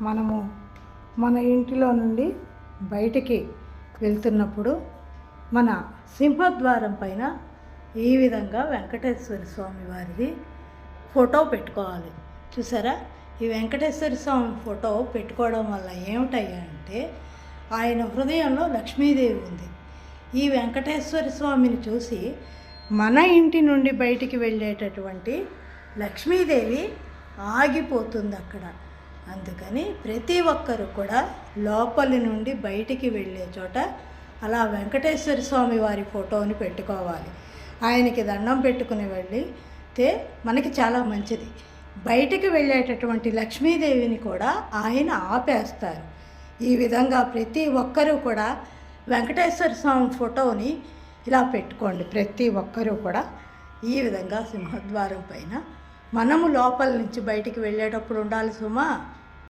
మనము మన ఇంటిలో నుండి బయటికి వెళ్తున్నప్పుడు మన సింహద్వారం పైన ఈ విధంగా వెంకటేశ్వర స్వామి వారిది ఫోటో పెట్టుకోవాలి. చూసారా? ఈ వెంకటేశ్వర స్వామి ఫోటో పెట్టుకోవడం వల్ల ఏమిటయ్యా అంటే ఆయన హృదయంలో లక్ష్మీదేవి ఉంది. ఈ వెంకటేశ్వర స్వామిని చూసి మన ఇంటి నుండి బయటికి వెళ్ళేటటువంటి లక్ష్మీదేవి ఆగిపోతుంది అక్కడ. అందుకని ప్రతి ఒక్కరు కూడా లోపలి నుండి బయటికి వెళ్ళే చోట అలా వెంకటేశ్వర స్వామి వారి ఫోటోని పెట్టుకోవాలి. ఆయనకి దండం పెట్టుకుని వెళ్ళితే మనకి చాలా మంచిది. బయటికి వెళ్ళేటటువంటి లక్ష్మీదేవిని కూడా ఆయన ఆపేస్తారు. ఈ విధంగా ప్రతి ఒక్కరూ కూడా వెంకటేశ్వర స్వామి ఫోటోని ఇలా పెట్టుకోండి. ప్రతి ఒక్కరూ కూడా ఈ విధంగా సింహద్వారం పైన మనము లోపల నుంచి బయటికి వెళ్ళేటప్పుడు ఉండాలి సుమా.